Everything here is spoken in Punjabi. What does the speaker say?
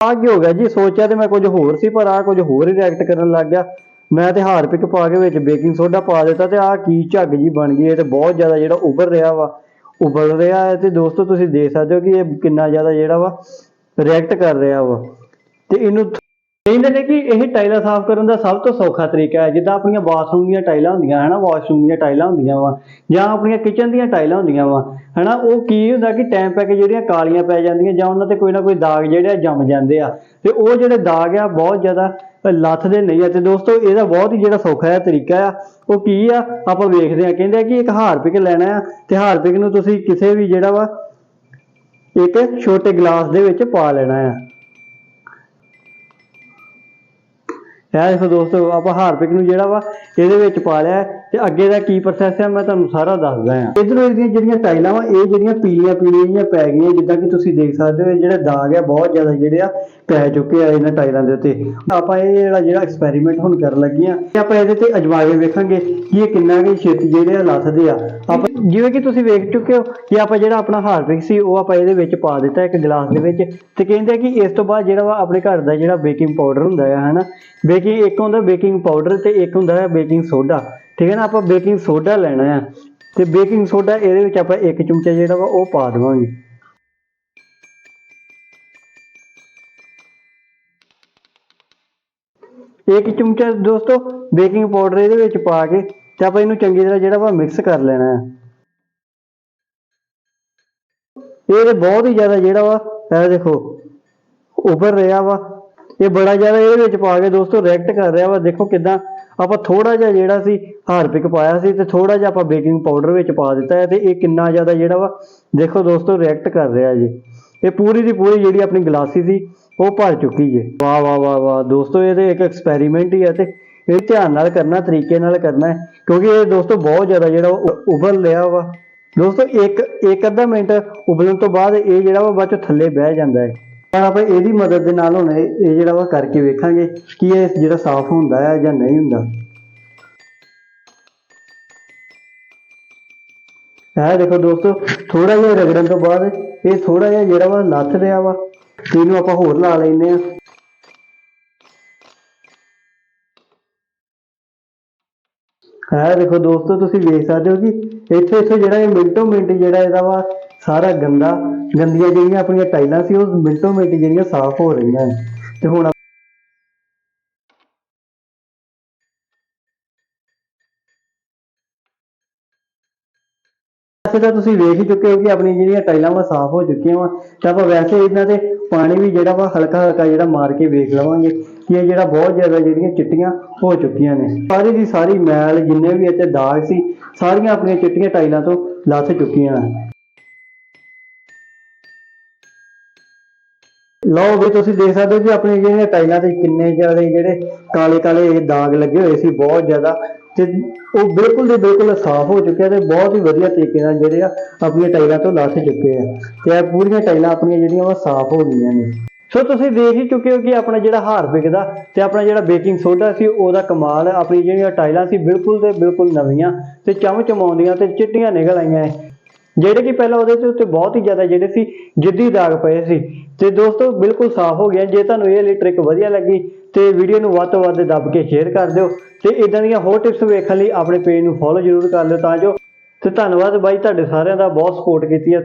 ਆ ਕੀ ਹੋ ਗਿਆ ਜੀ? ਸੋਚਿਆ ਤੇ ਮੈਂ ਕੁਝ ਹੋਰ ਸੀ, ਪਰ ਆ ਕੁਝ ਹੋਰ ਹੀ ਰਿਐਕਟ ਕਰਨ ਲੱਗ ਗਿਆ। ਮੈਂ ਤੇ ਹਾਰਪਿਕ ਪਾ ਕੇ ਵਿੱਚ ਬੇਕਿੰਗ ਸੋਡਾ ਪਾ ਦਿੱਤਾ ਤੇ ਆ ਕੀ ਝੱਗ ਜੀ ਬਣ ਗਈ। ਇਹ ਤੇ ਬਹੁਤ ਜ਼ਿਆਦਾ ਜਿਹੜਾ ਉੱਭਰ ਰਿਹਾ ਵਾ ਉਬਲ ਰਿਹਾ ਹੈ ਤੇ ਦੋਸਤੋ ਤੁਸੀਂ ਦੇਖ ਸਕਦੇ ਹੋ ਕਿ ਇਹ ਕਿੰਨਾ ਜ਼ਿਆਦਾ ਜਿਹੜਾ ਵਾ ਰਿਐਕਟ ਕਰ ਰਿਹਾ ਵਾ। ਤੇ ਇਹਨੂੰ ਕਹਿੰਦੇ ਨੇ ਕਿ ਇਹ ਟਾਈਲਾਂ ਸਾਫ਼ ਕਰਨ ਦਾ ਸਭ ਤੋਂ ਸੌਖਾ ਤਰੀਕਾ ਹੈ। ਜਿੱਦਾਂ ਆਪਣੀਆਂ ਬਾਥਰੂਮ ਦੀਆਂ ਟਾਈਲਾਂ ਹੁੰਦੀਆਂ, ਹਨਾ, ਵਾਸ਼ਰੂਮ ਦੀਆਂ ਟਾਈਲਾਂ ਹੁੰਦੀਆਂ ਵਾ, ਜਾਂ ਆਪਣੀਆਂ ਕਿਚਨ ਦੀਆਂ ਟਾਈਲਾਂ ਹੁੰਦੀਆਂ ਵਾ, ਹਨਾ, ਉਹ ਕੀ ਹੁੰਦਾ ਕਿ ਟਾਈਮ ਪੈ ਕੇ ਜਿਹੜੀਆਂ ਕਾਲੀਆਂ ਪੈ ਜਾਂਦੀਆਂ ਜਾਂ ਉਹਨਾਂ ਤੇ ਕੋਈ ਨਾ ਕੋਈ ਦਾਗ ਜਿਹੜੇ ਆ ਜੰਮ ਜਾਂਦੇ ਆ। ਤੇ ਉਹ ਜਿਹੜੇ ਦਾਗ ਆ, ਬਹੁਤ ਜ਼ਿਆਦਾ ਲੱਥਦੇ ਨਹੀਂ ਆ। ਤੇ ਦੋਸਤੋ, ਇਹਦਾ ਬਹੁਤ ਹੀ ਜਿਹੜਾ ਸੌਖਾ ਜਿਹਾ ਤਰੀਕਾ ਆ, ਉਹ ਕੀ ਆ, ਆਪਾਂ ਵੇਖਦੇ ਆ। ਕਹਿੰਦੇ ਆ ਕਿ ਇੱਕ ਹਾਰਪਿਕ ਲੈਣਾ ਆ, ਤੇ ਹਾਰਪਿਕ ਨੂੰ ਤੁਸੀਂ ਕਿਸੇ ਵੀ ਜਿਹੜਾ ਵਾ, ਇੱਕ ਛੋਟੇ ਗਲਾਸ ਦੇ ਵਿੱਚ ਪਾ ਲੈਣਾ ਆ। ਇਹ ਦੇਖੋ ਦੋਸਤੋ ਆਪਾਂ ਹਾਰਪਿਕ ਨੂੰ ਜਿਹੜਾ ਵਾ ਇਹਦੇ ਵਿੱਚ ਪਾ ਲਿਆ ਤੇ ਅੱਗੇ ਦਾ ਕੀ ਪ੍ਰੋਸੈਸ ਹੈ ਮੈਂ ਤੁਹਾਨੂੰ ਸਾਰਾ ਦੱਸਦਾ ਹਾਂ ਇਧਰੋਂ ਇਹਦੀਆਂ ਜਿਹੜੀਆਂ ਟਾਈਲਾਂ ਵਾ, ਇਹ ਜਿਹੜੀਆਂ ਪੀਲੀਆਂ ਪੀਲੀਆਂ ਜਿਹੀਆਂ ਪੈ ਗਈਆਂ, ਜਿੱਦਾਂ ਕਿ ਤੁਸੀਂ ਦੇਖ ਸਕਦੇ ਹੋ, ਇਹ ਜਿਹੜੇ ਦਾਗ ਆ, ਬਹੁਤ ਜ਼ਿਆਦਾ ਜਿਹੜੇ ਆ, ਪੈ ਚੁੱਕੇ ਆ ਇਹਨਾਂ ਟਾਈਲਾਂ ਦੇ ਉੱਤੇ। ਆਪਾਂ ਇਹ ਜਿਹੜਾ ਜਿਹੜਾ ਐਕਸਪੈਰੀਮੈਂਟ ਹੁਣ ਕਰਨ ਲੱਗੇ ਆ ਆਪਾਂ ਇਹਦੇ ਤੇ ਅਜਮਾ ਕੇ ਵੇਖਾਂਗੇ ਕਿ ਇਹ ਕਿੰਨਾ ਕੁ ਛੇਤੀ ਜਿਹੜੇ ਆ ਲੱਥਦੇ ਆ। ਆਪਾਂ ਜਿਵੇਂ ਕਿ ਤੁਸੀਂ ਵੇਖ ਚੁੱਕੇ ਹੋ ਕਿ ਆਪਾਂ ਜਿਹੜਾ ਆਪਣਾ ਹਾਰਪਿਕ ਸੀ, ਉਹ ਆਪਾਂ ਇਹਦੇ ਵਿੱਚ ਪਾ ਦਿੱਤਾ ਇੱਕ ਗਲਾਸ ਦੇ ਵਿੱਚ। ਤੇ ਕਹਿੰਦੇ ਆ ਕਿ ਇਸ ਤੋਂ ਬਾਅਦ ਜਿਹੜਾ ਵਾ ਆਪਣੇ ਘਰ ਦਾ ਜਿਹੜਾ ਬੇਕਿੰਗ ਪਾਊਡਰ ਹੁੰਦਾ ਹੈ ਹਨਾ? ਬੇਕਿੰਗ, ਇੱਕ ਹੁੰਦਾ ਬੇਕਿੰਗ ਪਾਊਡਰ ਤੇ ਇੱਕ ਹੁੰਦਾ ਹੈ ਬੇਕਿੰਗ ਸੋਡਾ। ਠੀਕ ਹੈ ਨਾ, ਆਪਾਂ ਬੇਕਿੰਗ ਸੋਡਾ ਲੈਣਾ ਆ। ਤੇ ਬੇਕਿੰਗ ਸੋਡਾ ਇਹਦੇ ਵਿੱਚ ਆਪਾਂ ਇੱਕ ਚਮਚਾ ਜਿਹੜਾ ਵਾ ਉਹ ਪਾ ਦੇਵਾਂਗੇ। ਇੱਕ ਚਮਚਾ ਦੋਸਤੋ ਬੇਕਿੰਗ ਪਾਊਡਰ ਇਹਦੇ ਵਿੱਚ ਪਾ ਕੇ ਤੇ ਆਪਾਂ ਇਹਨੂੰ ਚੰਗੀ ਤਰ੍ਹਾਂ ਜਿਹੜਾ ਵਾ ਮਿਕਸ ਕਰ ਲੈਣਾ ਹੈ ਇਹ ਤੇ ਬਹੁਤ ਹੀ ਜ਼ਿਆਦਾ ਜਿਹੜਾ ਵਾ, ਇਹ ਦੇਖੋ, ਉੱਭਰ ਰਿਹਾ ਵਾ। ਇਹ ਬੜਾ ਜ਼ਿਆਦਾ ਇਹਦੇ ਵਿੱਚ ਪਾ ਕੇ ਦੋਸਤੋ ਰਿਐਕਟ ਕਰ ਰਿਹਾ ਵਾ। ਦੇਖੋ ਕਿਦਾਂ ਆਪਾਂ ਥੋੜਾ ਜਿਹਾ ਜਿਹੜਾ ਸੀ ਹਾਰਪਿਕ ਪਾਇਆ ਸੀ ਤੇ ਥੋੜਾ ਜਿਹਾ ਆਪਾਂ ਬੇਕਿੰਗ ਪਾਊਡਰ ਵਿੱਚ ਪਾ ਦਿੱਤਾ ਹੈ ਤੇ ਇਹ ਕਿੰਨਾ ਜ਼ਿਆਦਾ ਜਿਹੜਾ ਵਾ, ਦੇਖੋ ਦੋਸਤੋ ਰਿਐਕਟ ਕਰ ਰਿਹਾ ਜੀ। ਇਹ ਪੂਰੀ ਦੀ ਪੂਰੀ ਜਿਹੜੀ ਆਪਣੀ ਗਲਾਸੀ ਸੀ, ਉਹ ਭਰ ਚੁੱਕੀ ਜੇ। ਵਾਹ ਵਾਹ ਵਾਹ ਵਾਹ। ਦੋਸਤੋ ਇਹ ਤੇ ਇੱਕ ਐਕਸਪੈਰੀਮੈਂਟ ਹੀ ਹੈ ਤੇ ਇਹ ਧਿਆਨ ਨਾਲ ਕਰਨਾ, ਤਰੀਕੇ ਨਾਲ ਕਰਨਾ ਹੈ, ਕਿਉਂਕਿ ਇਹ ਦੋਸਤੋ ਬਹੁਤ ਜ਼ਿਆਦਾ ਜਿਹੜਾ ਉਬਲ ਰਿਹਾ ਵਾ। ਦੋਸਤੋ, ਇੱਕ ਇੱਕ ਅੱਧਾ ਮਿੰਟ ਉਬਲਣ ਤੋਂ ਬਾਅਦ ਇਹ ਜਿਹੜਾ ਵਾ ਬਾਅਦ ਚੋਂ ਥੱਲੇ ਬਹਿ ਜਾਂਦਾ ਹੈ। ਆਪਾਂ ਇਹਦੀ ਮਦਦ ਦੇ ਨਾਲ ਹੁਣ ਇਹ ਜਿਹੜਾ ਵਾ ਕਰਕੇ ਵੇਖਾਂਗੇ ਕਿ ਇਹ ਜਿਹੜਾ ਸਾਫ਼ ਹੁੰਦਾ ਹੈ ਜਾਂ ਨਹੀਂ ਹੁੰਦਾ। ਇਹ ਦੇਖੋ ਦੋਸਤੋ ਥੋੜਾ ਜਿਹਾ ਰਗੜਨ ਤੋਂ ਬਾਅਦ ਇਹ ਥੋੜਾ ਜਿਹਾ ਜਿਹੜਾ ਵਾ ਲੱਥ ਰਿਹਾ ਵਾ, ਤੇ ਇਹਨੂੰ ਆਪਾਂ ਹੋਰ ਲਾ ਲੈਨੇ ਆ ਹਾਂ ਦੇਖੋ ਦੋਸਤੋ, ਤੁਸੀਂ ਵੇਖ ਸਕਦੇ ਹੋ ਕਿ ਇੱਥੇ ਇੱਥੇ ਜਿਹੜਾ ਇਹ ਮਿੰਟੋ ਮਿੰਟ ਜਿਹੜਾ ਇਹਦਾ ਵਾ ਸਾਰਾ ਗੰਦਾ, ਗੰਦੀਆਂ ਜਿਹੜੀਆਂ ਆਪਣੀਆਂ ਟਾਈਲਾਂ ਸੀ, ਉਹ ਮਿੰਟੋ ਮਿੰਟ ਜਿਹੜੀਆਂ ਸਾਫ਼ ਹੋ ਰਹੀਆਂ ਨੇ। ਤੇ ਹੁਣ ਵੈਸੇ ਤਾਂ ਤੁਸੀਂ ਵੇਖ ਹੀ ਚੁੱਕੇ ਹੋ ਕਿ ਆਪਣੀਆਂ ਜਿਹੜੀਆਂ ਟਾਈਲਾਂ ਵਾ ਸਾਫ਼ ਹੋ ਚੁੱਕੀਆਂ ਵਾ। ਤਾਂ ਆਪਾਂ ਵੈਸੇ ਇਹਨਾਂ ਤੇ ਪਾਣੀ ਵੀ ਜਿਹੜਾ ਵਾ ਹਲਕਾ ਹਲਕਾ ਜਿਹੜਾ ਮਾਰ ਕੇ ਵੇਖ ਲਵਾਂਗੇ ਕਿ ਇਹ ਜਿਹੜਾ ਬਹੁਤ ਜ਼ਿਆਦਾ ਜਿਹੜੀਆਂ ਚਿੱਟੀਆਂ ਹੋ ਚੁੱਕੀਆਂ ਨੇ। ਸਾਰੀ ਦੀ ਸਾਰੀ ਮੈਲ ਜਿੰਨੇ ਵੀ ਇੱਥੇ ਦਾਗ ਸੀ, ਸਾਰੀਆਂ ਆਪਣੀਆਂ ਚਿੱਟੀਆਂ ਟਾਈਲਾਂ ਤੋਂ ਲੱਥ ਚੁੱਕੀਆਂ ਲਓ ਵੀ ਤੁਸੀਂ ਦੇਖ ਸਕਦੇ ਹੋ ਕਿ ਆਪਣੀਆਂ ਜਿਹੜੀਆਂ ਟਾਈਲਾਂ ਤੇ ਕਿੰਨੇ ਜ਼ਿਆਦਾ ਜਿਹੜੇ ਕਾਲੇ ਕਾਲੇ ਦਾਗ ਲੱਗੇ ਹੋਏ ਸੀ, ਬਹੁਤ ਜ਼ਿਆਦਾ ਤੇ ਉਹ ਬਿਲਕੁਲ ਦੇ ਬਿਲਕੁਲ ਸਾਫ਼ ਹੋ ਚੁੱਕਿਆ ਆ ਤੇ ਬਹੁਤ ਹੀ ਵਧੀਆ ਤਰੀਕੇ ਨਾਲ ਜਿਹੜੇ ਆ ਆਪਣੀਆਂ ਟਾਈਲਾਂ ਤੋਂ ਲੱਥ ਚੁੱਕੇ ਆ ਤੇ ਇਹ ਪੂਰੀਆਂ ਟਾਈਲਾਂ ਆਪਣੀਆਂ ਜਿਹੜੀਆਂ ਉਹ ਸਾਫ਼ ਹੋ ਗਈਆਂ ਨੇ ਸੋ ਤੁਸੀਂ ਦੇਖ ਹੀ ਚੁੱਕੇ ਹੋ ਕਿ ਆਪਣਾ ਜਿਹੜਾ ਹਾਰਪਿਕ ਦਾ ਤੇ ਆਪਣਾ ਜਿਹੜਾ ਬੇਕਿੰਗ ਸੋਡਾ ਸੀ, ਉਹਦਾ ਕਮਾਲ ਆਪਣੀ ਜਿਹੜੀਆਂ ਟਾਈਲਾਂ ਸੀ ਬਿਲਕੁਲ ਤੇ ਬਿਲਕੁਲ ਨਵੀਆਂ ਤੇ ਚਮਚਮਾਉਂਦੀਆਂ ਤੇ ਚਿੱਟੀਆਂ ਨਿਕਲ ਆਈਆਂ ਹੈ। ਜਿਹੜੇ ਕਿ ਪਹਿਲਾਂ ਉਹਦੇ ਉੱਤੇ ਬਹੁਤ ਹੀ ਜ਼ਿਆਦਾ ਜਿਹੜੇ ਸੀ, ਜਿੱਦੀ ਦਾਗ ਪਏ ਸੀ। ਤੇ ਦੋਸਤੋ, ਬਿਲਕੁਲ ਸਾਫ਼ ਹੋ ਗਿਆ। ਜੇ ਤੁਹਾਨੂੰ ਇਹ ਲਈ ਟ੍ਰਿਕ ਵਧੀਆ ਲੱਗੀ, ਤੇ ਵੀਡੀਓ ਨੂੰ ਵੱਧ ਤੋਂ ਵੱਧ ਦੱਬ ਕੇ ਸ਼ੇਅਰ ਕਰ ਦਿਓ। ਤੇ ਇਦਾਂ ਦੀਆਂ ਹੋਰ ਟਿਪਸ ਵੇਖਣ ਲਈ ਆਪਣੇ ਪੇਜ ਨੂੰ ਫੋਲੋ ਜ਼ਰੂਰ ਕਰ ਲਿਓ ਤਾਂ ਜੋ ਤੇ ਧੰਨਵਾਦ ਬਾਈ, ਤੁਹਾਡੇ ਸਾਰਿਆਂ ਦਾ ਬਹੁਤ ਸਪੋਰਟ ਕੀਤੀ ਹੈ